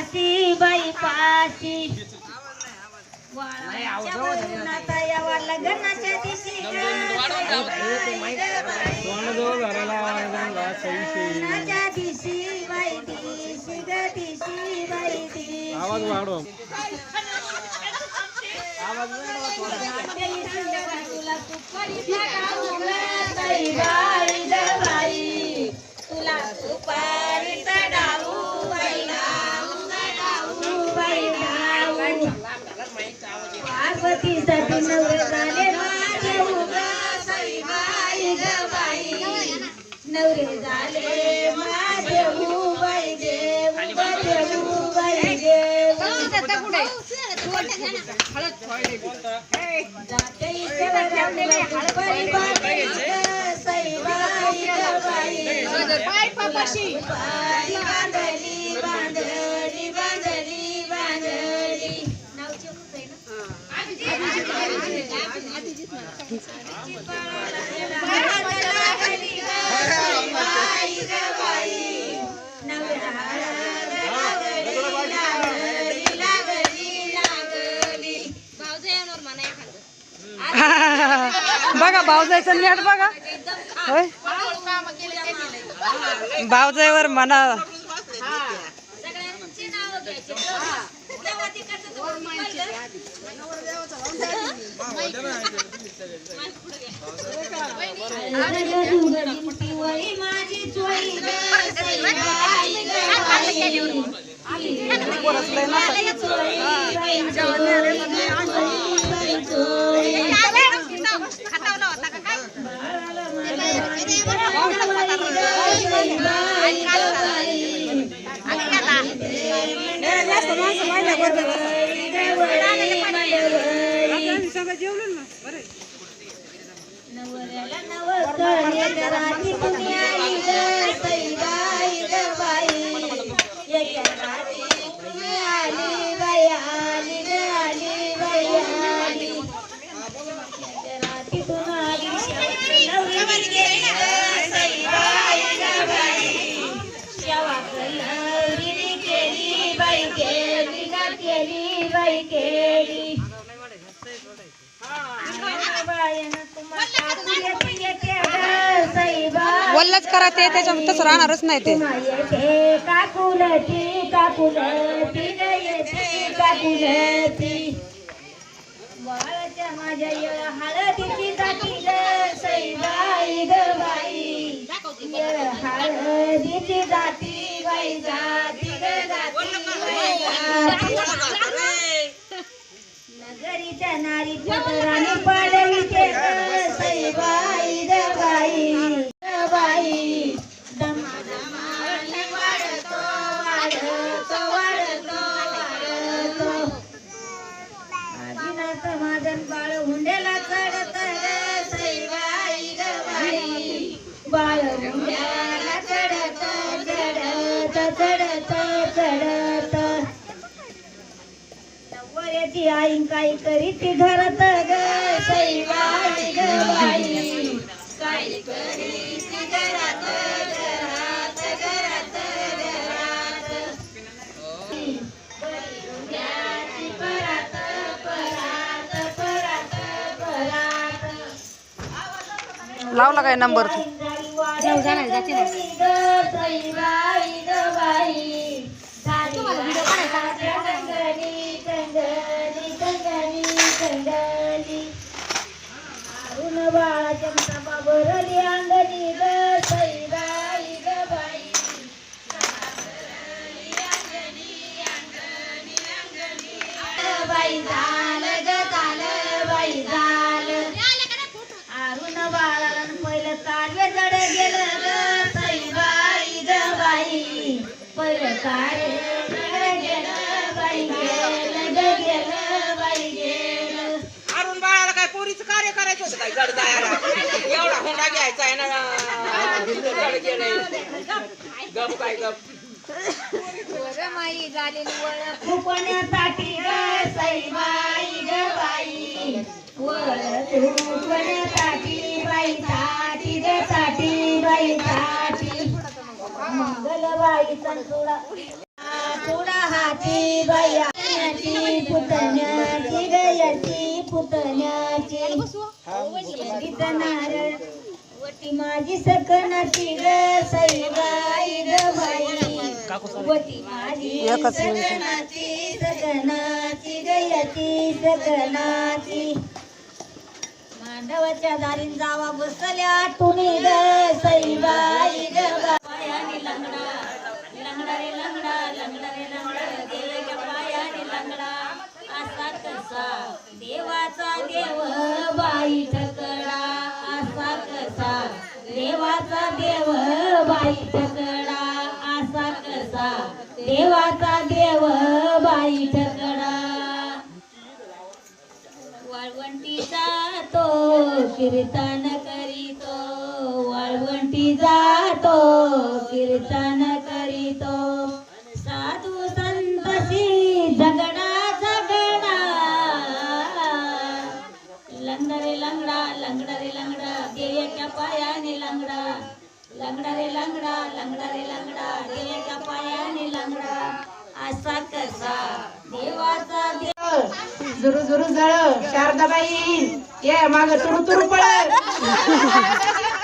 पाशी बाई पाशी. वाळाच्या वरुणाचा यावा लग्नाच्या दिवशी ग बाई ग बाई. लग्नाच्या दिवशी बाई दिशी ग दिशी बाई दिशी. आवाज वाढव. तुला सुपारीचा जाते इकडे बांधली बांधली बांधली बांधली नावची चोळी ग सई बाई ग बाई. पोरसलंय ना बाई चोळी, बाई चोळी, बाई चोळी. बाई बाई ग बाई. नवऱ्याला नवस केली वल्लच करा ते त्याच्या तसं राहणारच नाही ते. येते काकुलती काकुलती ग येते काकुलती बाळाच्या माझ्या येळ हळदीची जाती ग सईबाई ग बाई येळ हळदीची जाती बाई जाती ग जाती बाई जाती. नगरीच्या सईबाई ग बाई दमादमाने वाढतो वाढतो वाढतो वाढतो. आदिनाथ माझन बाळ हुंड्याला चढत सईबाई ग बाळ हुंड्याला चढत चढत चढत चढत नवऱ्याची आई काय करीत घरात ग. सईबाई ग बाई. काय करीत घरात घरात घरात घरात बहिरुंड्याची परात परात परात परात. लावला काय नंबर तू? अंगणी ग बाई. बाई झालं ग झालं बाई झालं. अरुण बाळाला पहिलं काढवे जड गेलं ग ग बाई. पहिलं कार्य करायचं होतं काय जड जायला एवढा हुंडा घ्यायचा आहे ना. जड गेलंय गप काय गप फुकण्यासाठी ग सईबाई ग बाई. वर फुकण्यासाठी बाई साठी ग साठी बाई साठी मंगलबाई संतुळा चुडा हाती बयाची पुतण्या वटी माझी सकनाची ग सईबाई ग बाई. वटी माझी एकच मिनिट. सकनाची सकनाची गयाची सकनाची मांडवाच्या दारीन जावा बसल्या टुनी ग सईबाई ग पायाने लंगडा लंगडा रे लंगडा लंगडा रे लंगडा देवाच्या पायाने लंगडा. असा कसा देवाचा देव देवाचा देव बाई ठकडा वाळवंटी जातो कीर्तन करीतो. वाळवंटी जातो कीर्तन करीतो. साधू संतशी झगडा झगडा. लंगडा रे लंगडा लंगडा रे लंगडा देवाच्या पायाने लंगडा. लंगडा रे लंगडा लंगडा रे लंगडा देवाच्या पायाने लंगडा. असा कसा? देवाचा देव जुरू जुरू जळ. शारदाबाई ये माग तुरु तुरु पळ.